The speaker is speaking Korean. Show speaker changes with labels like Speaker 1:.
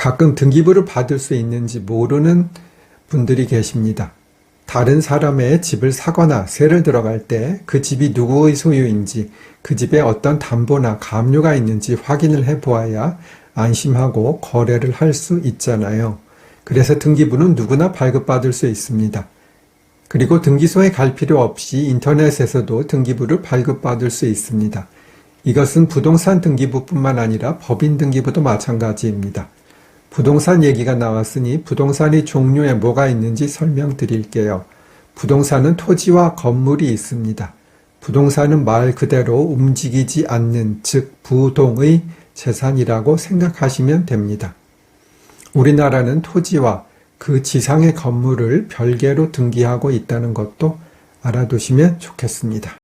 Speaker 1: 가끔 등기부를 받을 수 있는지 모르는 분들이 계십니다. 다른 사람의 집을 사거나 세를 들어갈 때 그 집이 누구의 소유인지 그 집에 어떤 담보나 감료가 있는지 확인을 해 보아야 안심하고 거래를 할 수 있잖아요. 그래서 등기부는 누구나 발급받을 수 있습니다. 그리고 등기소에 갈 필요 없이 인터넷에서도 등기부를 발급받을 수 있습니다. 이것은 부동산 등기부뿐만 아니라 법인 등기부도 마찬가지입니다. 부동산 얘기가 나왔으니 부동산의 종류에 뭐가 있는지 설명드릴게요. 부동산은 토지와 건물이 있습니다. 부동산은 말 그대로 움직이지 않는 즉 부동의 재산이라고 생각하시면 됩니다. 우리나라는 토지와 그 지상의 건물을 별개로 등기하고 있다는 것도 알아두시면 좋겠습니다.